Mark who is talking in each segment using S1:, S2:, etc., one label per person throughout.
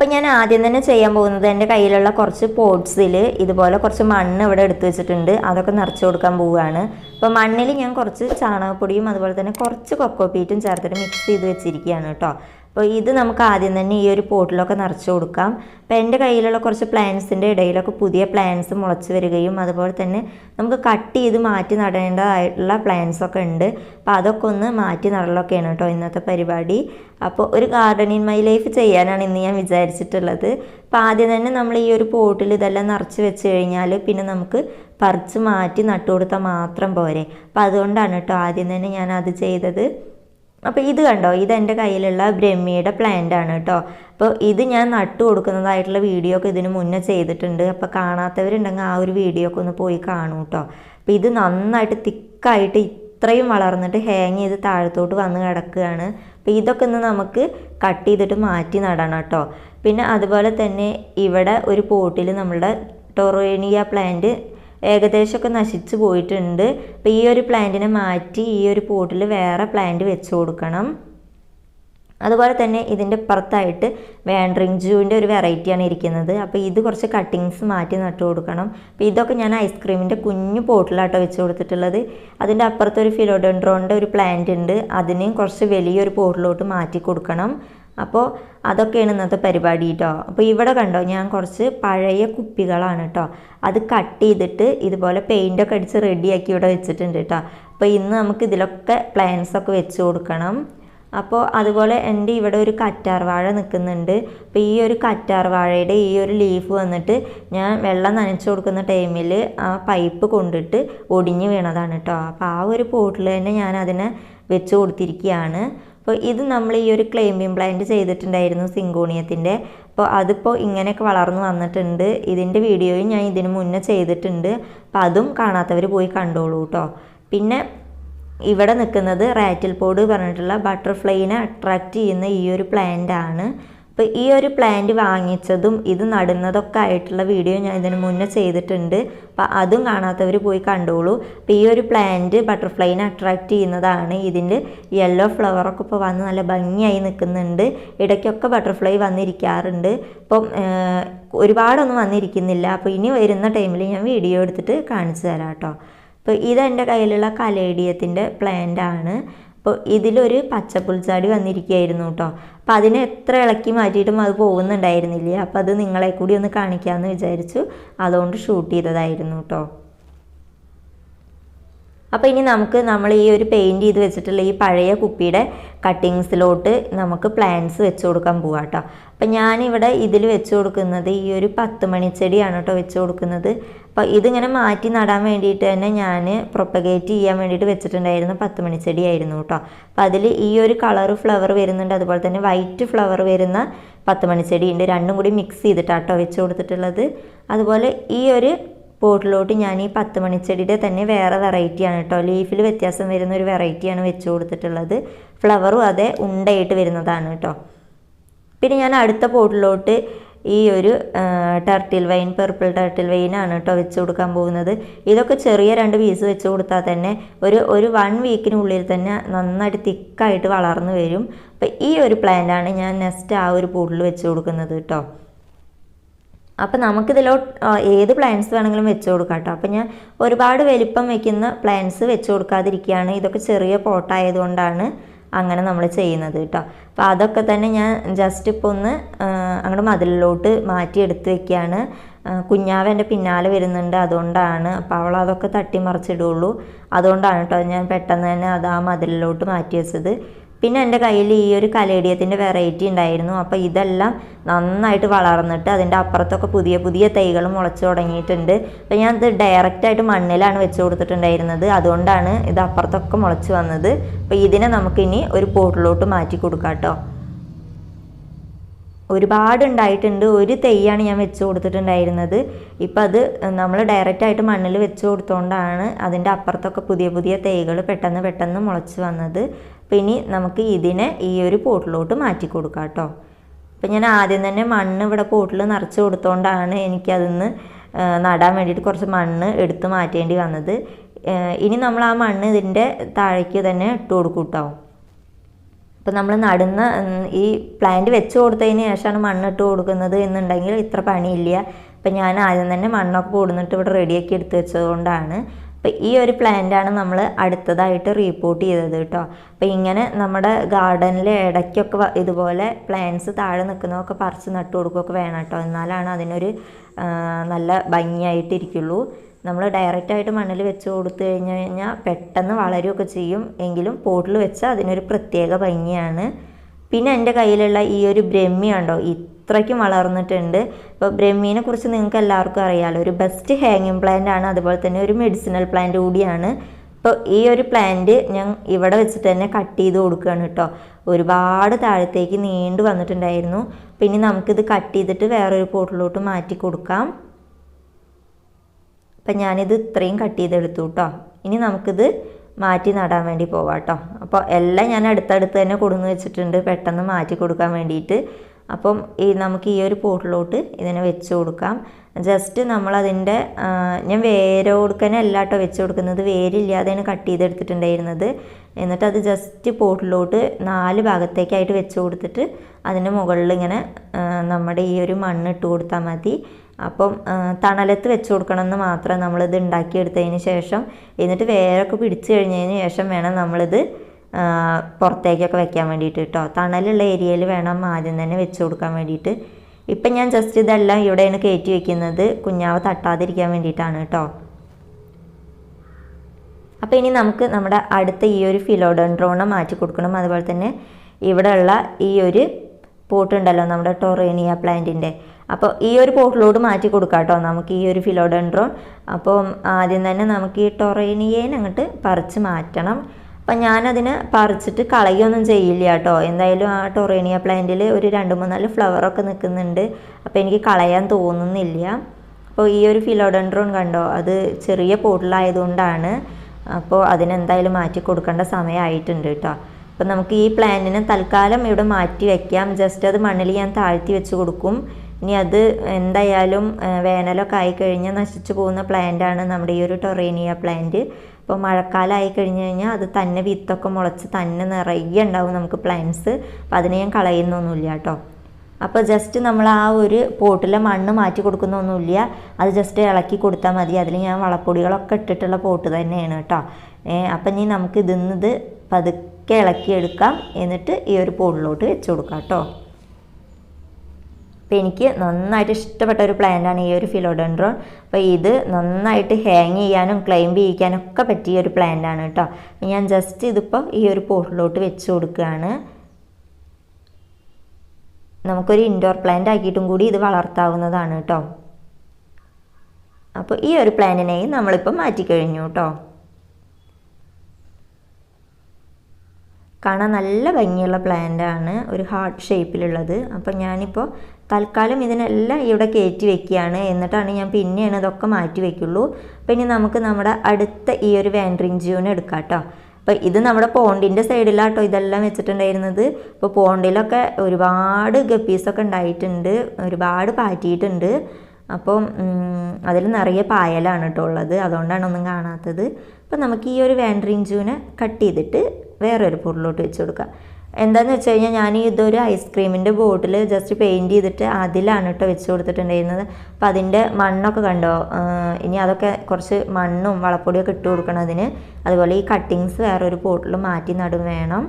S1: അപ്പം ഞാൻ ആദ്യം തന്നെ ചെയ്യാൻ പോകുന്നത് എന്റെ കയ്യിലുള്ള കുറച്ച് പോട്ട്സിൽ ഇതുപോലെ കുറച്ച് മണ്ണ് ഇവിടെ എടുത്തു വെച്ചിട്ടുണ്ട്. അതൊക്കെ നിറച്ച് കൊടുക്കാൻ പോവുകയാണ്. അപ്പോൾ മണ്ണിൽ ഞാൻ കുറച്ച് ചാണകപ്പൊടിയും അതുപോലെ തന്നെ കുറച്ച് കൊക്കോ പീറ്റും ചേർത്തിട്ട് മിക്സ് ചെയ്ത് വെച്ചിരിക്കുകയാണ് കേട്ടോ. അപ്പോൾ ഇത് നമുക്ക് ആദ്യം തന്നെ ഈ ഒരു പോട്ടിലൊക്കെ നിറച്ച് കൊടുക്കാം. അപ്പോൾ എന്റെ കയ്യിലുള്ള കുറച്ച് പ്ലാന്റ്സിന്റെ ഇടയിലൊക്കെ പുതിയ പ്ലാന്റ്സ് മുളച്ച് വരികയും അതുപോലെ തന്നെ നമുക്ക് കട്ട് ചെയ്ത് മാറ്റി നടേണ്ടതായിട്ടുള്ള പ്ലാന്റ്സൊക്കെ ഉണ്ട്. അപ്പോൾ അതൊക്കെ ഒന്ന് മാറ്റി നടലൊക്കെയാണ് കേട്ടോ ഇന്നത്തെ പരിപാടി. അപ്പോൾ ഒരു ഗാർഡൻ ഇൻ മൈ ലൈഫ് ചെയ്യാനാണ് ഇന്ന് ഞാൻ വിചാരിച്ചിട്ടുള്ളത്. അപ്പോൾ ആദ്യം തന്നെ നമ്മൾ ഈ ഒരു പോട്ടിൽ ഇതെല്ലാം നിറച്ച് വെച്ച് കഴിഞ്ഞാൽ പിന്നെ നമുക്ക് പറിച്ച് മാറ്റി നട്ടു കൊടുത്താൽ മാത്രം പോരെ. അപ്പോൾ അതുകൊണ്ടാണ് കേട്ടോ ആദ്യം തന്നെ ഞാൻ അത് ചെയ്തത്. അപ്പോൾ ഇത് കണ്ടോ? ഇത് എന്റെ കയ്യിലുള്ള ബ്രഹ്മിയുടെ പ്ലാന്റ് ആണ് കേട്ടോ അപ്പോൾ ഇത് ഞാൻ നട്ടു കൊടുക്കുന്നതായിട്ടുള്ള വീഡിയോ ഒക്കെ ഇതിന് മുന്നേ ചെയ്തിട്ടുണ്ട്. അപ്പോൾ കാണാത്തവരുണ്ടെങ്കിൽ ആ ഒരു വീഡിയോ ഒക്കെ ഒന്ന് പോയി കാണൂ കേട്ടോ അപ്പോൾ ഇത് നന്നായിട്ട് തിക്കായിട്ട് ഇത്രയും വളർന്നിട്ട് ഹാങ് ചെയ്ത് താഴത്തോട്ട് വന്ന് കിടക്കുകയാണ്. അപ്പോൾ ഇതൊക്കെ ഒന്ന് നമുക്ക് കട്ട് ചെയ്തിട്ട് മാറ്റി നടണം കേട്ടോ പിന്നെ അതുപോലെ തന്നെ ഇവിടെ ഒരു പോട്ടിൽ നമ്മളുടെ ടൊറോനിയ പ്ലാന്റ് ഏകദേശമൊക്കെ നശിച്ചു പോയിട്ടുണ്ട്. അപ്പോൾ ഈ ഒരു പ്ലാന്റിനെ മാറ്റി ഈ ഒരു പോട്ടിൽ വേറെ പ്ലാന്റ് വെച്ച് കൊടുക്കണം. അതുപോലെ തന്നെ ഇതിന്റെ പുറത്തായിട്ട് വേണ്ടറിങ് ജൂവിന്റെ ഒരു വെറൈറ്റിയാണ് ഇരിക്കുന്നത്. അപ്പോൾ ഇത് കുറച്ച് കട്ടിങ്സ് മാറ്റി നട്ടു കൊടുക്കണം. അപ്പോൾ ഇതൊക്കെ ഞാൻ ഐസ്ക്രീമിന്റെ കുഞ്ഞു പോട്ടിലാട്ടോ വെച്ച് കൊടുത്തിട്ടുള്ളത്. അതിന്റെ അപ്പുറത്തൊരു ഫിലോഡൻഡ്രോണിന്റെ ഒരു പ്ലാന്റ് ഉണ്ട്. അതിനെയും കുറച്ച് വലിയൊരു പോട്ടിലോട്ട് മാറ്റി കൊടുക്കണം. അപ്പോൾ അതൊക്കെയാണ് ഇന്നത്തെ പരിപാടി കേട്ടോ അപ്പോൾ ഇവിടെ കണ്ടോ ഞാൻ കുറച്ച് പഴയ കുപ്പികളാണ് കേട്ടോ അത് കട്ട് ചെയ്തിട്ട് ഇതുപോലെ പെയിന്റൊക്കെ അടിച്ച് റെഡിയാക്കി ഇവിടെ വെച്ചിട്ടുണ്ട് കേട്ടോ അപ്പോൾ ഇന്ന് നമുക്ക് ഇതിലൊക്കെ പ്ലാൻസൊക്കെ വെച്ച് കൊടുക്കണം. അപ്പോൾ അതുപോലെ എന്റെ ഇവിടെ ഒരു കറ്റാർ വാഴ നിൽക്കുന്നുണ്ട്. അപ്പോൾ ഈ ഒരു കറ്റാർ വാഴയുടെ ഈ ഒരു ലീഫ് വന്നിട്ട് ഞാൻ വെള്ളം നനച്ചു കൊടുക്കുന്ന ടൈമിൽ ആ പൈപ്പ് കൊണ്ടിട്ട് ഒടിഞ്ഞു വീണതാണ് കേട്ടോ അപ്പോൾ ആ ഒരു പോട്ടിൽ തന്നെ ഞാൻ അതിനെ വെച്ച് കൊടുത്തിരിക്കുകയാണ്. അപ്പോൾ ഇത് നമ്മൾ ഈ ഒരു ക്ലെയിമിംഗ് പ്ലാന്റ് ചെയ്തിട്ടുണ്ടായിരുന്നു സിങ്കോണിയത്തിന്റെ. അപ്പോൾ അതിപ്പോൾ ഇങ്ങനെയൊക്കെ വളർന്നു വന്നിട്ടുണ്ട്. ഇതിന്റെ വീഡിയോയും ഞാൻ ഇതിന് മുന്നേ ചെയ്തിട്ടുണ്ട്. അപ്പോൾ അതും കാണാത്തവർ പോയി കണ്ടോളൂ കേട്ടോ. പിന്നെ ഇവിടെ നിൽക്കുന്നത് റാറ്റിൽ പോഡ് പറഞ്ഞിട്ടുള്ള ബട്ടർഫ്ലൈനെ അട്രാക്റ്റ് ചെയ്യുന്ന ഈ ഒരു പ്ലാന്റ് ആണ്. അപ്പോൾ ഈ ഒരു പ്ലാന്റ് വാങ്ങിച്ചതും ഇത് നടുന്നതൊക്കെ ആയിട്ടുള്ള വീഡിയോ ഞാൻ ഇതിന് മുന്നേ ചെയ്തിട്ടുണ്ട്. അപ്പോൾ അതും കാണാത്തവർ പോയി കണ്ടോളൂ. അപ്പോൾ ഈ ഒരു പ്ലാന്റ് ബട്ടർഫ്ലൈനെ അട്രാക്റ്റ് ചെയ്യുന്നതാണ്. ഇതിന്റെ യെല്ലോ ഫ്ലവറൊക്കെ ഇപ്പോൾ വന്ന് നല്ല ഭംഗിയായി നിൽക്കുന്നുണ്ട്. ഇടയ്ക്കൊക്കെ ബട്ടർഫ്ലൈ വന്നിരിക്കാറുണ്ട്. ഇപ്പം ഒരുപാടൊന്നും വന്നിരിക്കുന്നില്ല. അപ്പോൾ ഇനി വരുന്ന ടൈമിൽ ഞാൻ വീഡിയോ എടുത്തിട്ട് കാണിച്ചു തരാം കേട്ടോ. അപ്പോൾ ഇതെന്റെ കയ്യിലുള്ള കലേഡിയത്തിന്റെ പ്ലാന്റ് ആണ്. അപ്പോൾ ഇതിലൊരു പച്ചപ്പുൽച്ചാടി വന്നിരിക്കുകയായിരുന്നു കേട്ടോ. അപ്പോൾ അതിനെ എത്ര ഇളക്കി മാറ്റിയിട്ടും അത് പോകുന്നുണ്ടായിരുന്നില്ല. അപ്പോൾ അത് നിങ്ങളെ കൂടി ഒന്ന് കാണിക്കാമെന്ന് വിചാരിച്ചു. അതുകൊണ്ട് ഷൂട്ട് ചെയ്തതായിരുന്നു കേട്ടോ അപ്പോൾ ഇനി നമുക്ക് നമ്മൾ ഈ ഒരു പെയിന്റ് ചെയ്ത് വെച്ചിട്ടുള്ള ഈ പഴയ കുപ്പിയുടെ കട്ടിങ്സിലോട്ട് നമുക്ക് പ്ലാന്റ്സ് വെച്ച് കൊടുക്കാൻ പോവാം കേട്ടോ അപ്പം ഞാനിവിടെ ഇതിൽ വെച്ച് കൊടുക്കുന്നത് ഈ ഒരു പത്ത് മണിച്ചെടിയാണ് കേട്ടോ വെച്ച് കൊടുക്കുന്നത്. അപ്പോൾ ഇതിങ്ങനെ മാറ്റി നടാൻ വേണ്ടിയിട്ട് തന്നെ ഞാൻ പ്രൊപ്പഗേറ്റ് ചെയ്യാൻ വേണ്ടിയിട്ട് വെച്ചിട്ടുണ്ടായിരുന്നു പത്ത് മണിച്ചെടിയായിരുന്നു കേട്ടോ അപ്പോൾ അതിൽ ഈ ഒരു കളർ ഫ്ലവർ വരുന്നുണ്ട് അതുപോലെ തന്നെ വൈറ്റ് ഫ്ലവർ വരുന്ന പത്ത് മണിച്ചെടി ഉണ്ട് രണ്ടും കൂടി മിക്സ് ചെയ്തിട്ടാട്ടോ വെച്ച് കൊടുത്തിട്ടുള്ളത്. അതുപോലെ ഈ ഒരു പോട്ടിലോട്ട് ഞാൻ ഈ പത്ത് മണിച്ചെടിയുടെ തന്നെ വേറെ വെറൈറ്റിയാണ് കേട്ടോ. ലീഫിൽ വ്യത്യാസം വരുന്ന ഒരു വെറൈറ്റിയാണ് വെച്ച് കൊടുത്തിട്ടുള്ളത്. ഫ്ലവറും അതേ ഉണ്ടയായിട്ട് വരുന്നതാണ് കേട്ടോ. പിന്നെ ഞാൻ അടുത്ത പോട്ടിലോട്ട് ഈ ഒരു ടർട്ടിൽ വൈൻ പെർപ്പിൾ ടർട്ടിൽ വൈനാണ് കേട്ടോ വെച്ച് കൊടുക്കാൻ പോകുന്നത്. ഇതൊക്കെ ചെറിയ രണ്ട് പീസ് വെച്ച് കൊടുത്താൽ തന്നെ ഒരു ഒരു വൺ വീക്കിനുള്ളിൽ തന്നെ നന്നായിട്ട് തിക്കായിട്ട് വളർന്നു വരും. അപ്പോൾ ഈ ഒരു പ്ലാന്റാണ് ഞാൻ നെക്സ്റ്റ് ആ ഒരു പൂട്ടിൽ വെച്ച് കൊടുക്കുന്നത് കേട്ടോ. അപ്പോൾ നമുക്കിതിലോ ഏത് പ്ലാന്റ്സ് വേണമെങ്കിലും വെച്ച് കൊടുക്കാം കേട്ടോ അപ്പോൾ ഞാൻ ഒരുപാട് വലിപ്പം വെക്കുന്ന പ്ലാന്റ്സ് വെച്ച് കൊടുക്കാതിരിക്കുകയാണ്. ഇതൊക്കെ ചെറിയ പോട്ടായതുകൊണ്ടാണ് അങ്ങനെ നമ്മൾ ചെയ്യുന്നത് കേട്ടോ. അപ്പോൾ അതൊക്കെ തന്നെ ഞാൻ ജസ്റ്റ് ഇപ്പോൾ ഒന്ന് അങ്ങോട്ട് മതിലിലോട്ട് മാറ്റി എടുത്ത് വെക്കുകയാണ് കുഞ്ഞാവ് എന്റെ പിന്നാലെ വരുന്നുണ്ട് അതുകൊണ്ടാണ്. അപ്പോൾ അവൾ അതൊക്കെ തട്ടിമറിച്ചിടുള്ളൂ. അതുകൊണ്ടാണ് കേട്ടോ ഞാൻ പെട്ടെന്ന് തന്നെ അത് ആ മതിലിലോട്ട് മാറ്റി വെച്ചത്. പിന്നെ എന്റെ കയ്യിൽ ഈ ഒരു കലേഡിയത്തിന്റെ വെറൈറ്റി ഉണ്ടായിരുന്നു. അപ്പോൾ ഇതെല്ലാം നന്നായിട്ട് വളർന്നിട്ട് അതിന്റെ അപ്പുറത്തൊക്കെ പുതിയ പുതിയ തൈകൾ മുളച്ചു തുടങ്ങിയിട്ടുണ്ട്. അപ്പോൾ ഞാൻ ഇത് ഡയറക്റ്റായിട്ട് മണ്ണിലാണ് വെച്ച് കൊടുത്തിട്ടുണ്ടായിരുന്നത്. അതുകൊണ്ടാണ് ഇത് അപ്പുറത്തൊക്കെ മുളച്ചു വന്നത്. അപ്പോൾ ഇതിനെ നമുക്കിനി ഒരു പോട്ടിലോട്ട് മാറ്റി കൊടുക്കാം കേട്ടോ. ഒരുപാട് ഉണ്ടായിട്ടുണ്ട്. ഒരു തെയ്യാണ് ഞാൻ വെച്ച് കൊടുത്തിട്ടുണ്ടായിരുന്നത്. ഇപ്പം അത് നമ്മൾ ഡയറക്റ്റായിട്ട് മണ്ണിൽ വെച്ച് കൊടുത്തുകൊണ്ടാണ് അതിന്റെ അപ്പുറത്തൊക്കെ പുതിയ പുതിയ തൈകൾ പെട്ടെന്ന് പെട്ടെന്ന് മുളച്ച് വന്നത്. അപ്പോൾ ഇനി നമുക്ക് ഇതിനെ ഈ ഒരു പോട്ടിലോട്ട് മാറ്റി കൊടുക്കാം കേട്ടോ. അപ്പം ഞാൻ ആദ്യം തന്നെ മണ്ണ് ഇവിടെ പോട്ടിൽ നിറച്ച് കൊടുത്തോണ്ടാണ് എനിക്കതിന്ന് നടാൻ വേണ്ടിയിട്ട് കുറച്ച് മണ്ണ് എടുത്ത് മാറ്റേണ്ടി വന്നത്. ഇനി നമ്മൾ ആ മണ്ണ് ഇതിന്റെ താഴേക്ക് തന്നെ ഇട്ട് കൊടുക്കും കേട്ടോ. അപ്പോൾ നമ്മൾ നടുന്ന ഈ പ്ലാന്റ് വെച്ച് കൊടുത്തതിന് ശേഷമാണ് മണ്ണിട്ട് കൊടുക്കുന്നത് എന്നുണ്ടെങ്കിൽ ഇത്ര പണിയില്ല. അപ്പം ഞാൻ ആദ്യം തന്നെ മണ്ണൊക്കെ കൊടുന്നിട്ട് ഇവിടെ റെഡിയാക്കി എടുത്ത് വെച്ചതുകൊണ്ടാണ് അപ്പം ഈ ഒരു പ്ലാന്റാണ് നമ്മൾ അടുത്തതായിട്ട് റീപ്പോർട്ട് ചെയ്തത് കേട്ടോ. അപ്പം ഇങ്ങനെ നമ്മുടെ ഗാർഡനിൽ ഇടയ്ക്കൊക്കെ ഇതുപോലെ പ്ലാന്റ്സ് താഴെ നിൽക്കുന്നതൊക്കെ പറിച്ച് നട്ടു കൊടുക്കുകയൊക്കെ വേണം കേട്ടോ. എന്നാലാണ് അതിനൊരു നല്ല ഭംഗിയായിട്ടിരിക്കുള്ളൂ. നമ്മൾ ഡയറക്റ്റായിട്ട് മണ്ണിൽ വെച്ച് കൊടുത്തു കഴിഞ്ഞു കഴിഞ്ഞാൽ പെട്ടെന്ന് വളരുകയൊക്കെ ചെയ്യും. എങ്കിലും പോട്ടിൽ വെച്ചാൽ അതിനൊരു പ്രത്യേക ഭംഗിയാണ്. പിന്നെ എന്റെ കയ്യിലുള്ള ഈ ഒരു ബ്രഹ്മി ഉണ്ടോ ഇത്രയ്ക്കും വളർന്നിട്ടുണ്ട്. ഇപ്പോൾ ബ്രഹ്മീനെ കുറിച്ച് നിങ്ങൾക്ക് എല്ലാവർക്കും അറിയാമല്ലോ ഒരു ബെസ്റ്റ് ഹാങ്ങിങ് പ്ലാന്റ് ആണ്. അതുപോലെ തന്നെ ഒരു മെഡിസിനൽ പ്ലാന്റ് കൂടിയാണ്. ഇപ്പോൾ ഈ ഒരു പ്ലാന്റ് ഞാൻ ഇവിടെ വെച്ചിട്ട് തന്നെ കട്ട് ചെയ്ത് കൊടുക്കുകയാണ് കേട്ടോ ഒരുപാട് താഴത്തേക്ക് നീണ്ടു വന്നിട്ടുണ്ടായിരുന്നു. പിന്നെ നമുക്കിത് കട്ട് ചെയ്തിട്ട് വേറൊരു പോട്ടിലോട്ട് മാറ്റി കൊടുക്കാം. അപ്പം ഞാനിത് ഇത്രയും കട്ട് ചെയ്തെടുത്തു കേട്ടോ ഇനി നമുക്കിത് മാറ്റി നടാൻ വേണ്ടി പോവാം കേട്ടോ അപ്പോൾ എല്ലാം ഞാൻ അടുത്തടുത്ത് തന്നെ കൊടുന്ന് വെച്ചിട്ടുണ്ട്. പെട്ടെന്ന് മാറ്റി കൊടുക്കാൻ വേണ്ടിയിട്ട്. അപ്പം ഈ നമുക്ക് ഈ ഒരു പോട്ടിലോട്ട് ഇതിനെ വെച്ച് കൊടുക്കാം. ജസ്റ്റ് നമ്മളതിന്റെ ഞാൻ വേര് കൊടുക്കാനല്ല കേട്ടോ വെച്ച് കൊടുക്കുന്നത്. വേരില്ലാതെയാണ് കട്ട് ചെയ്തെടുത്തിട്ടുണ്ടായിരുന്നത്. എന്നിട്ട് അത് ജസ്റ്റ് പോട്ടിലോട്ട് നാല് ഭാഗത്തേക്കായിട്ട് വെച്ച് കൊടുത്തിട്ട് അതിന്റെ മുകളിൽ ഇങ്ങനെ നമ്മുടെ ഈ ഒരു മണ്ണ് ഇട്ട് കൊടുത്താൽ മതി. അപ്പം തണലത്ത് വെച്ച് കൊടുക്കണം എന്ന് മാത്രം നമ്മളിത് ഉണ്ടാക്കിയെടുത്തതിന് ശേഷം എന്നിട്ട് വേരൊക്കെ പിടിച്ചു കഴിഞ്ഞതിന് ശേഷം വേണം നമ്മളിത് പുറത്തേക്കൊക്കെ വെക്കാൻ വേണ്ടിയിട്ട് കേട്ടോ തണലുള്ള ഏരിയയിൽ വേണം ആദ്യം തന്നെ വെച്ച് കൊടുക്കാൻ വേണ്ടിയിട്ട്. ഇപ്പം ഞാൻ ജസ്റ്റ് ഇതെല്ലാം ഇവിടെയാണ് കയറ്റി വെക്കുന്നത്. കുഞ്ഞാവ് തട്ടാതിരിക്കാൻ വേണ്ടിയിട്ടാണ് കേട്ടോ അപ്പോൾ ഇനി നമുക്ക് നമ്മുടെ അടുത്ത ഈ ഒരു ഫിലോഡൻഡ്രോണ മാറ്റി കൊടുക്കണം. അതുപോലെ തന്നെ ഇവിടെയുള്ള ഈ ഒരു പോട്ടുണ്ടല്ലോ നമ്മുടെ ടൊറേനിയ പ്ലാന്റിന്റെ അപ്പോൾ ഈ ഒരു പോട്ടിലോട് മാറ്റി കൊടുക്കാം കേട്ടോ നമുക്ക് ഈ ഒരു ഫിലോഡൻഡ്രോൺ അപ്പം ആദ്യം തന്നെ നമുക്ക് ഈ ടൊറേനിയേനെ അങ്ങോട്ട് പറിച്ച് മാറ്റണം. അപ്പം ഞാനതിനെ പറിച്ചിട്ട് കളയൊന്നും ചെയ്യില്ല കേട്ടോ. എന്തായാലും ആ ടൊറേനിയ പ്ലാന്റിൽ ഒരു രണ്ട് മൂന്നാൽ ഫ്ലവറൊക്കെ നിൽക്കുന്നുണ്ട്. അപ്പോൾ എനിക്ക് കളയാൻ തോന്നുന്നില്ല. അപ്പോൾ ഈ ഒരു ഫിലോഡൻഡ്രോൺ കണ്ടോ അത് ചെറിയ പോട്ടിലായതുകൊണ്ടാണ് അപ്പോൾ അതിനെന്തായാലും മാറ്റി കൊടുക്കേണ്ട സമയമായിട്ടുണ്ട് കേട്ടോ. അപ്പം നമുക്ക് ഈ പ്ലാന്റിനെ തൽക്കാലം ഇവിടെ മാറ്റി വയ്ക്കാം ജസ്റ്റ് അത് മണ്ണിൽ ഞാൻ താഴ്ത്തി വെച്ച് കൊടുക്കും. ഇനി അത് എന്തായാലും വേനലൊക്കെ ആയിക്കഴിഞ്ഞാൽ നശിച്ചു പോകുന്ന പ്ലാന്റാണ് നമ്മുടെ ഈ ഒരു ടൊറേനിയ പ്ലാന്റ് അപ്പോൾ മഴക്കാലം ആയി കഴിഞ്ഞ് കഴിഞ്ഞാൽ അത് തന്നെ വിത്തൊക്കെ മുളച്ച് തന്നെ നിറയെ ഉണ്ടാവും നമുക്ക് പ്ലാന്റ്സ് അപ്പം അതിനെ ഞാൻ കളയുന്നൊന്നുമില്ല കേട്ടോ. അപ്പോൾ ജസ്റ്റ് നമ്മൾ ആ ഒരു പോട്ടിലെ മണ്ണ് മാറ്റി കൊടുക്കുന്നൊന്നുമില്ല. അത് ജസ്റ്റ് ഇളക്കി കൊടുത്താൽ മതി. അതിൽ ഞാൻ വളപ്പൊടികളൊക്കെ ഇട്ടിട്ടുള്ള പോട്ട് തന്നെയാണ് കേട്ടോ. അപ്പം ഇനി നമുക്ക് ഇതിന്നത് പതുക്കെ ഇളക്കിയെടുക്കാം. എന്നിട്ട് ഈ ഒരു പോട്ടിലോട്ട് വെച്ച് കൊടുക്കാം കേട്ടോ. അപ്പോൾ എനിക്ക് നന്നായിട്ട് ഇഷ്ടപ്പെട്ട ഒരു പ്ലാന്റാണ് ഈ ഒരു ഫിലോഡൻഡ്രോൺ അപ്പോൾ ഇത് നന്നായിട്ട് ഹാങ് ചെയ്യാനും ക്ലൈംബ് ചെയ്യിക്കാനും ഒക്കെ പറ്റിയ ഒരു പ്ലാന്റാണ് കേട്ടോ ഞാൻ ജസ്റ്റ് ഇതിപ്പോൾ ഈ ഒരു പോട്ടിലോട്ട് വെച്ച് കൊടുക്കുകയാണ്. നമുക്കൊരു ഇൻഡോർ പ്ലാന്റ് ആക്കിയിട്ടും കൂടി ഇത് വളർത്താവുന്നതാണ് കേട്ടോ അപ്പോൾ ഈ ഒരു പ്ലാന്റിനെയും നമ്മളിപ്പോൾ മാറ്റിക്കഴിഞ്ഞു കേട്ടോ കാണാൻ നല്ല ഭംഗിയുള്ള പ്ലാന്റ് ആണ് ഒരു ഹാർട്ട് ഷേപ്പിലുള്ളത് അപ്പം ഞാനിപ്പോൾ തൽക്കാലം ഇതിനെല്ലാം ഇവിടെ കയറ്റി വെക്കുകയാണ്. എന്നിട്ടാണ് ഞാൻ പിന്നെയാണ് ഇതൊക്കെ മാറ്റി വെക്കുള്ളൂ. അപ്പം ഇനി നമുക്ക് നമ്മുടെ അടുത്ത ഈ ഒരു വാൻഡ്രിങ് ജ്യൂൺ എടുക്കാം കേട്ടോ അപ്പോൾ ഇത് നമ്മുടെ പോണ്ടിന്റെ സൈഡിലാട്ടോ ഇതെല്ലാം വെച്ചിട്ടുണ്ടായിരുന്നത്. അപ്പോൾ പോണ്ടിലൊക്കെ ഒരുപാട് ഗപ്പീസൊക്കെ ഉണ്ടായിട്ടുണ്ട്. ഒരുപാട് പാറ്റിയിട്ടുണ്ട്. അപ്പം അതിൽ നിറയെ പായലാണ് കേട്ടോ ഉള്ളത്. അതുകൊണ്ടാണ് ഒന്നും കാണാത്തത്. അപ്പം നമുക്ക് ഈ ഒരു ജൂനെ കട്ട് ചെയ്തിട്ട് വേറൊരു പൊടിലോട്ട് വെച്ച് കൊടുക്കാം. എന്താണെന്ന് വെച്ച് കഴിഞ്ഞാൽ ഞാൻ ഇതൊരു ഐസ്ക്രീമിന്റെ ബോട്ടിൽ ജസ്റ്റ് പെയിന്റ് ചെയ്തിട്ട് അതിലാണ് കേട്ടോ വെച്ച് കൊടുത്തിട്ടുണ്ടായിരുന്നത്. അപ്പം അതിന്റെ മണ്ണൊക്കെ കണ്ടോ? ഇനി അതൊക്കെ കുറച്ച് മണ്ണും വളപ്പൊടിയൊക്കെ ഇട്ട് കൊടുക്കണം അതിന്. അതുപോലെ ഈ കട്ടിങ്സ് വേറൊരു പോട്ടിൽ മാറ്റി നടും വേണം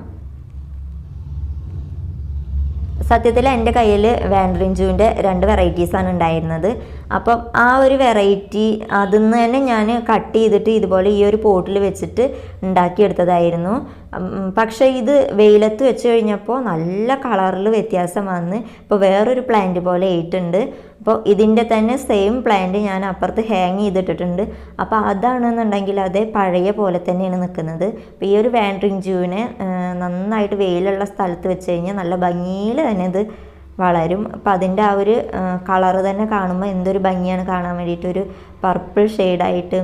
S1: സത്യത്തിൽ എന്റെ കയ്യിൽ വാൻഡ്രിഞ്ചുവിന്റെ രണ്ട് വെറൈറ്റീസാണ് ഉണ്ടായിരുന്നത്. അപ്പം ആ ഒരു വെറൈറ്റി അതിൽ നിന്ന് തന്നെ ഞാൻ കട്ട് ചെയ്തിട്ട് ഇതുപോലെ ഈ ഒരു പോട്ടിൽ വെച്ചിട്ട് ഉണ്ടാക്കിയെടുത്തതായിരുന്നു. പക്ഷേ ഇത് വെയിലത്ത് വെച്ച് കഴിഞ്ഞപ്പോൾ നല്ല കളറിൽ വ്യത്യാസം വന്ന് ഇപ്പോൾ വേറൊരു പ്ലാന്റ് പോലെ ആയിട്ടുണ്ട്. അപ്പോൾ ഇതിന്റെ തന്നെ സെയിം പ്ലാന്റ് ഞാൻ അപ്പുറത്ത് ഹാങ് ചെയ്തിട്ടിട്ടുണ്ട്. അപ്പോൾ അതാണെന്നുണ്ടെങ്കിൽ അതേ പഴയ പോലെ തന്നെയാണ് നിൽക്കുന്നത് അപ്പോൾ ഈ ഒരു വാൻഡ്രിങ് ജൂവിനെ നന്നായിട്ട് വെയിലുള്ള സ്ഥലത്ത് വെച്ച് കഴിഞ്ഞാൽ നല്ല ഭംഗിയിൽ തന്നെ ഇത് വളരും. അപ്പോൾ അതിന്റെ ആ ഒരു കളറ് തന്നെ കാണുമ്പോൾ എന്തൊരു ഭംഗിയാണ് കാണാൻ വേണ്ടിയിട്ട് ഒരു പർപ്പിൾ ഷെയ്ഡായിട്ട്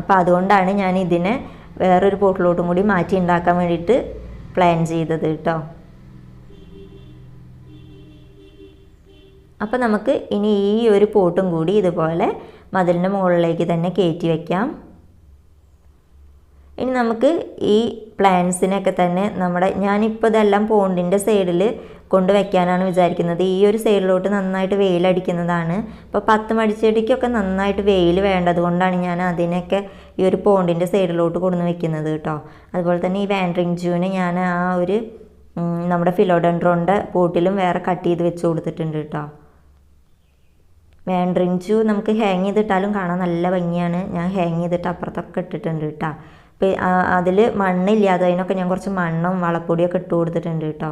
S1: അപ്പോൾ അതുകൊണ്ടാണ് ഞാൻ ഇതിനെ വേറൊരു പോട്ടിലോട്ടും കൂടി മാറ്റി ഉണ്ടാക്കാൻ വേണ്ടിയിട്ട് പ്ലാൻ ചെയ്തത് കേട്ടോ അപ്പോൾ നമുക്ക് ഇനി ഈ ഒരു പോട്ടും കൂടി ഇതുപോലെ മതിലിന്റെ മുകളിലേക്ക് തന്നെ കയറ്റി വയ്ക്കാം ഇനി നമുക്ക് ഈ പ്ലാന്റ്സിനൊക്കെ തന്നെ നമ്മുടെ ഞാനിപ്പോൾ ഇതെല്ലാം പോണ്ടിന്റെ സൈഡിൽ കൊണ്ടുവയ്ക്കാനാണ് വിചാരിക്കുന്നത്. ഈ ഒരു സൈഡിലോട്ട് നന്നായിട്ട് വെയിലടിക്കുന്നതാണ്. അപ്പോൾ പത്ത് മടിച്ചെടിക്കൊക്കെ നന്നായിട്ട് വെയിൽ വേണ്ടത് കൊണ്ടാണ് ഞാൻ അതിനൊക്കെ ഈ ഒരു പോണ്ടിന്റെ സൈഡിലോട്ട് കൊണ്ടു വെക്കുന്നത് കേട്ടോ. അതുപോലെ തന്നെ ഈ വാൻഡ്രിങ് ജൂന് ഞാൻ ആ ഒരു നമ്മുടെ ഫിലോഡൻഡ്രോന്റെ പോട്ടിലും വേറെ കട്ട് ചെയ്ത് വെച്ച് കൊടുത്തിട്ടുണ്ട് കേട്ടോ. വാൻഡ്രിങ് ജൂ നമുക്ക് ഹാങ് ചെയ്തിട്ടാലും കാണാൻ നല്ല ഭംഗിയാണ്. ഞാൻ ഹാങ് ചെയ്തിട്ട് അപ്പുറത്തൊക്കെ ഇട്ടിട്ടുണ്ട് കേട്ടോ. അതിൽ മണ്ണില്ലാതെ അതിനൊക്കെ ഞാൻ കുറച്ച് മണ്ണും വളപ്പൊടിയൊക്കെ ഇട്ട് കൊടുത്തിട്ടുണ്ട് കേട്ടോ.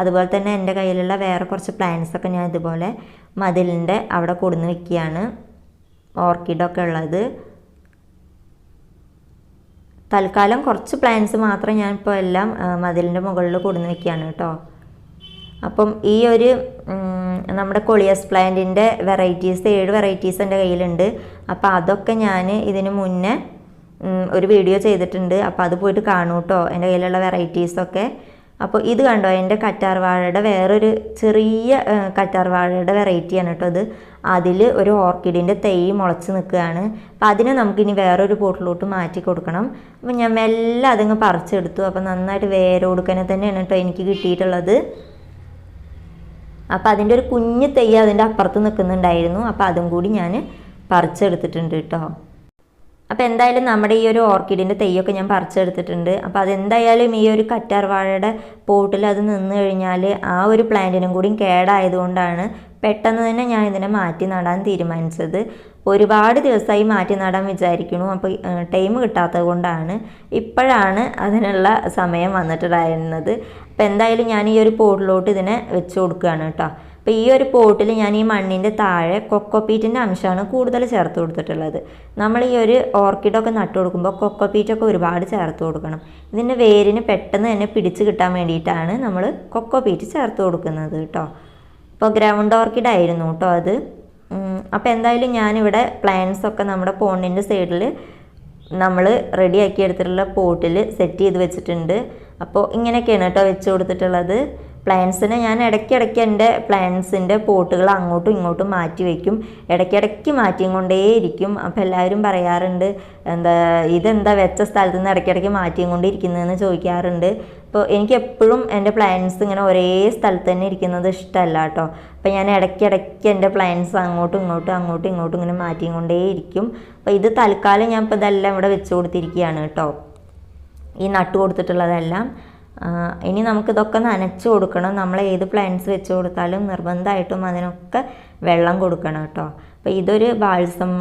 S1: അതുപോലെ തന്നെ എന്റെ കയ്യിലുള്ള വേറെ കുറച്ച് പ്ലാന്റ്സൊക്കെ ഞാൻ ഇതുപോലെ മതിലിന്റെ അവിടെ കൊടുന്ന് വെക്കുകയാണ്. ഓർക്കിഡൊക്കെ ഉള്ളത്. തൽക്കാലം കുറച്ച് പ്ലാന്റ്സ് മാത്രം ഞാൻ ഇപ്പോൾ എല്ലാം മതിലിന്റെ മുകളിൽ കൊടുന്ന് വെക്കുകയാണ് കേട്ടോ. അപ്പം ഈ ഒരു നമ്മുടെ കൊളിയസ് പ്ലാന്റിന്റെ വെറൈറ്റീസ് ഏഴ് വെറൈറ്റീസ് എന്റെ കയ്യിലുണ്ട്. അപ്പോൾ അതൊക്കെ ഞാൻ ഇതിന് മുന്നേ ഒരു വീഡിയോ ചെയ്തിട്ടുണ്ട്. അപ്പോൾ അത് പോയിട്ട് കാണൂ കേട്ടോ എന്റെ കയ്യിലുള്ള വെറൈറ്റീസൊക്കെ അപ്പോൾ ഇത് കണ്ടോ? എന്റെ കറ്റാർ വാഴയുടെ വേറൊരു ചെറിയ കറ്റാർ വാഴയുടെ വെറൈറ്റിയാണ് കേട്ടോ അത് അതിൽ ഒരു ഓർക്കിഡിന്റെ തൈ മുളച്ച് നിൽക്കുകയാണ്. അപ്പോൾ അതിനെ നമുക്കിനി വേറൊരു പോട്ടിലോട്ട് മാറ്റി കൊടുക്കണം. അപ്പോൾ ഞാൻ മെല്ലെ അതങ്ങ് പറിച്ചെടുത്തു. അപ്പോൾ നന്നായിട്ട് വേര് വേരോടുക്കനെ തന്നെയാണ് കേട്ടോ എനിക്ക് കിട്ടിയിട്ടുള്ളത്. അപ്പോൾ അതിന്റെ ഒരു കുഞ്ഞു തൈ അതിന്റെ അപ്പുറത്ത് നിൽക്കുന്നുണ്ടായിരുന്നു. അപ്പോൾ അതും കൂടി ഞാൻ പറിച്ചെടുത്തിട്ടുണ്ട് കേട്ടോ അപ്പോൾ എന്തായാലും നമ്മുടെ ഈ ഒരു ഓർക്കിഡിന്റെ തെയ്യൊക്കെ ഞാൻ പറിച്ചെടുത്തിട്ടുണ്ട്. അപ്പോൾ അതെന്തായാലും ഈ ഒരു കറ്റാർ വാഴയുടെ പോട്ടിൽ അത് നിന്ന് കഴിഞ്ഞാൽ ആ ഒരു പ്ലാന്റിനും കൂടി കേടായതുകൊണ്ടാണ് പെട്ടെന്ന് തന്നെ ഞാൻ ഇതിനെ മാറ്റി നടാൻ തീരുമാനിച്ചത്. ഒരുപാട് ദിവസമായി മാറ്റി നടാൻ വിചാരിക്കണു അപ്പോൾ ടൈം കിട്ടാത്തത് കൊണ്ടാണ് ഇപ്പോഴാണ് അതിനുള്ള സമയം വന്നിട്ടുണ്ടായിരുന്നത്. അപ്പോൾ എന്തായാലും ഞാൻ ഈ ഒരു പോട്ടിലോട്ട് ഇതിനെ വെച്ച് കൊടുക്കുകയാണ് കേട്ടോ. അപ്പോൾ ഈ ഒരു പോട്ടിൽ ഞാൻ ഈ മണ്ണിന്റെ താഴെ കൊക്കോപ്പീറ്റിന്റെ അംശമാണ് കൂടുതൽ ചേർത്ത് കൊടുത്തിട്ടുള്ളത്. നമ്മൾ ഈ ഒരു ഓർക്കിഡൊക്കെ നട്ടു കൊടുക്കുമ്പോൾ കൊക്കോപ്പീറ്റൊക്കെ ഒരുപാട് ചേർത്ത് കൊടുക്കണം. ഇതിന്റെ വേരിന് പെട്ടെന്ന് തന്നെ പിടിച്ച് കിട്ടാൻ വേണ്ടിയിട്ടാണ് നമ്മൾ കൊക്കോപ്പീറ്റ് ചേർത്ത് കൊടുക്കുന്നത് കേട്ടോ. അപ്പോൾ ഗ്രൗണ്ട് ഓർക്കിഡ് ആയിരുന്നു കേട്ടോ അത്. അപ്പോൾ എന്തായാലും ഞാനിവിടെ പ്ലാന്റ്സ് ഒക്കെ നമ്മുടെ പോണ്ടിന്റെ സൈഡിൽ നമ്മൾ റെഡിയാക്കി എടുത്തിട്ടുള്ള പോട്ടിൽ സെറ്റ് ചെയ്ത് വെച്ചിട്ടുണ്ട്. അപ്പോൾ ഇങ്ങനെയൊക്കെയാണ് കേട്ടോ വെച്ച് കൊടുത്തിട്ടുള്ളത്. പ്ലാന്റ്സിനെ ഞാൻ ഇടയ്ക്കിടയ്ക്ക് എന്റെ പ്ലാന്റ്സിന്റെ പോട്ടുകൾ അങ്ങോട്ടും ഇങ്ങോട്ടും മാറ്റി വയ്ക്കും ഇടയ്ക്കിടയ്ക്ക് മാറ്റിയും കൊണ്ടേയിരിക്കും അപ്പോൾ എല്ലാവരും പറയാറുണ്ട് എന്താ ഇതെന്താ വെച്ച സ്ഥലത്ത് നിന്ന് ഇടയ്ക്കിടയ്ക്ക് മാറ്റിയും കൊണ്ടിരിക്കുന്നതെന്ന് ചോദിക്കാറുണ്ട്. അപ്പോൾ എനിക്ക് എപ്പോഴും എന്റെ പ്ലാന്റ്സ് ഇങ്ങനെ ഒരേ സ്ഥലത്ത് തന്നെ ഇരിക്കുന്നത് ഇഷ്ടമല്ല കേട്ടോ. അപ്പോൾ ഞാൻ ഇടയ്ക്കിടയ്ക്ക് എന്റെ പ്ലാന്റ്സ് അങ്ങോട്ടും ഇങ്ങോട്ടും അങ്ങോട്ടും ഇങ്ങോട്ടും ഇങ്ങനെ മാറ്റിയും കൊണ്ടേയിരിക്കും അപ്പോൾ ഇത് തൽക്കാലം ഞാൻ ഇപ്പോൾ ഇതെല്ലാം ഇവിടെ വെച്ച് കൊടുത്തിരിക്കുകയാണ് കേട്ടോ. ഈ നട്ട് കൊടുത്തിട്ടുള്ളതെല്ലാം. ഇനി നമുക്കിതൊക്കെ നനച്ചു കൊടുക്കണം. നമ്മൾ ഏത് പ്ലാന്റ്സ് വെച്ച് കൊടുത്താലും നിർബന്ധമായിട്ടും അതിനൊക്കെ വെള്ളം കൊടുക്കണം കേട്ടോ. അപ്പോൾ ഇതൊരു ബാൾസം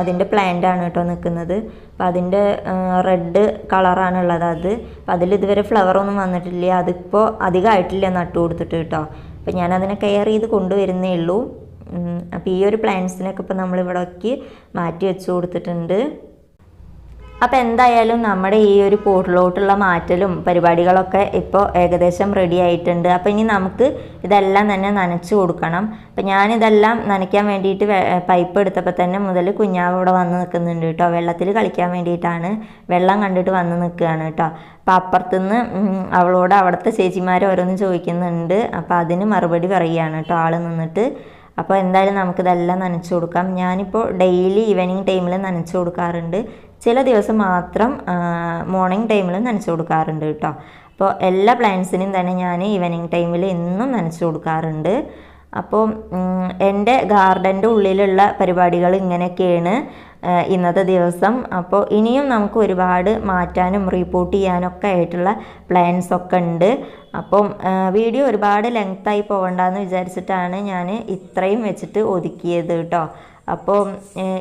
S1: അതിന്റെ പ്ലാന്റ് ആണ് കേട്ടോ നിൽക്കുന്നത് അപ്പോൾ അതിന്റെ റെഡ് കളറാണുള്ളത് അത്. അപ്പോൾ അതിൽ ഇതുവരെ ഫ്ലവർ ഒന്നും വന്നിട്ടില്ല. അതിപ്പോൾ അധികമായിട്ടില്ല നട്ടു കൊടുത്തിട്ട് കേട്ടോ. അപ്പോൾ ഞാനതിനെ കെയർ ചെയ്ത് കൊണ്ടുവരുന്നേ ഉള്ളൂ. അപ്പോൾ ഈ ഒരു പ്ലാന്റ്സിനൊക്കെ ഇപ്പോൾ നമ്മളിവിടേക്ക് മാറ്റി വെച്ച് കൊടുത്തിട്ടുണ്ട്. അപ്പോൾ എന്തായാലും നമ്മുടെ ഈ ഒരു പോർട്ടിലോട്ടുള്ള മാറ്റലും പരിപാടികളൊക്കെ ഇപ്പോൾ ഏകദേശം റെഡി ആയിട്ടുണ്ട്. അപ്പോൾ ഇനി നമുക്ക് ഇതെല്ലാം തന്നെ നനച്ച് കൊടുക്കണം. അപ്പോൾ ഞാനിതെല്ലാം നനയ്ക്കാൻ വേണ്ടിയിട്ട് പൈപ്പ് എടുത്തപ്പോൾ തന്നെ മുതൽ കുഞ്ഞാവ് ഇവിടെ വന്ന് നിൽക്കുന്നുണ്ട് കേട്ടോ. വെള്ളത്തിൽ കളിക്കാൻ വേണ്ടിയിട്ടാണ് വെള്ളം കണ്ടിട്ട് വന്ന് നിൽക്കുകയാണ് കേട്ടോ. അപ്പോൾ അപ്പുറത്തുനിന്ന് അവളോട് അവിടുത്തെ ചേച്ചിമാർ ഓരോന്ന് ചോദിക്കുന്നുണ്ട്. അപ്പോൾ അതിന് മറുപടി പറയുകയാണ് കേട്ടോ ആൾ നിന്നിട്ട്. അപ്പോൾ എന്തായാലും നമുക്കിതെല്ലാം നനച്ചു കൊടുക്കാം. ഞാനിപ്പോൾ ഡെയിലി ഈവനിങ് ടൈമിൽ നനച്ചു കൊടുക്കാറുണ്ട്. ചില ദിവസം മാത്രം മോർണിംഗ് ടൈമിൽ നനച്ചു കൊടുക്കാറുണ്ട് കേട്ടോ. അപ്പോൾ എല്ലാ പ്ലാന്റ്സിനും തന്നെ ഞാൻ ഈവനിങ് ടൈമിൽ ഇന്നും നനച്ചു കൊടുക്കാറുണ്ട്. അപ്പോൾ എന്റെ ഗാർഡന്റെ ഉള്ളിലുള്ള പരിപാടികൾ ഇങ്ങനെയൊക്കെയാണ് ഇന്നത്തെ ദിവസം. അപ്പോൾ ഇനിയും നമുക്ക് ഒരുപാട് മാറ്റാനും റിപ്പോർട്ട് ചെയ്യാനൊക്കെ ആയിട്ടുള്ള പ്ലാൻസ് ഒക്കെ ഉണ്ട്. അപ്പം വീഡിയോ ഒരുപാട് ലെങ്ത്തായി പോകണ്ടെന്ന് വിചാരിച്ചിട്ടാണ് ഞാൻ ഇത്രയും വെച്ചിട്ട് ഒതുക്കിയത് കേട്ടോ. അപ്പോൾ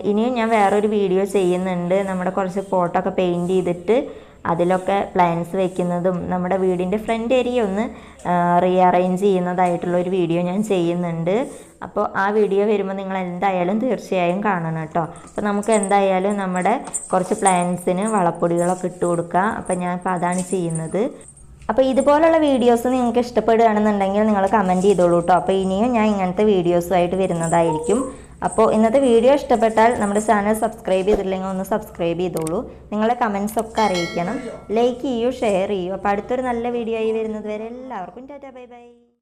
S1: ഇനിയും ഞാൻ വേറൊരു വീഡിയോ ചെയ്യുന്നുണ്ട്. നമ്മുടെ കുറച്ച് ഫോട്ടോ പോട്ടൊക്കെ പെയിന്റ് ചെയ്തിട്ട് അതിലൊക്കെ പ്ലാൻസ് വെക്കുന്നതും നമ്മുടെ വീടിന്റെ ഫ്രണ്ട് ഏരിയ ഒന്ന് റീഅറേഞ്ച് ചെയ്യുന്നതായിട്ടുള്ള ഒരു വീഡിയോ ഞാൻ ചെയ്യുന്നുണ്ട്. അപ്പോൾ ആ വീഡിയോ വരുമ്പോൾ നിങ്ങൾ എന്തായാലും തീർച്ചയായും കാണണം കേട്ടോ. അപ്പോൾ നമുക്ക് എന്തായാലും നമ്മുടെ കുറച്ച് പ്ലാൻസിന് വളപ്പൊടികളൊക്കെ ഇട്ട് കൊടുക്കുക അപ്പോൾ ഞാൻ ഇപ്പോൾ അതാണ് ചെയ്യുന്നത്. അപ്പോൾ ഇതുപോലുള്ള വീഡിയോസ് നിങ്ങൾക്ക് ഇഷ്ടപ്പെടുകയാണെന്നുണ്ടെങ്കിൽ നിങ്ങൾ കമന്റ് ചെയ്തോളൂ കേട്ടോ. അപ്പോൾ ഇനിയും ഞാൻ ഇങ്ങനത്തെ വീഡിയോസുമായിട്ട് വരുന്നതായിരിക്കും. അപ്പോൾ ഇന്നത്തെ വീഡിയോ ഇഷ്ടപ്പെട്ടാൽ നമ്മുടെ ചാനൽ സബ്സ്ക്രൈബ് ചെയ്തില്ലെങ്കിൽ ഒന്ന് സബ്സ്ക്രൈബ് ചെയ്തോളൂ. നിങ്ങളെ കമൻസ് ഒക്കെ അറിയിക്കണം. ലൈക്ക് ചെയ്യൂ ഷെയർ ചെയ്യൂ. അപ്പോൾ അടുത്തൊരു നല്ല വീഡിയോ ആയി വരുന്നത് വരെ എല്ലാവർക്കും ടാറ്റാ ബൈ ബൈ.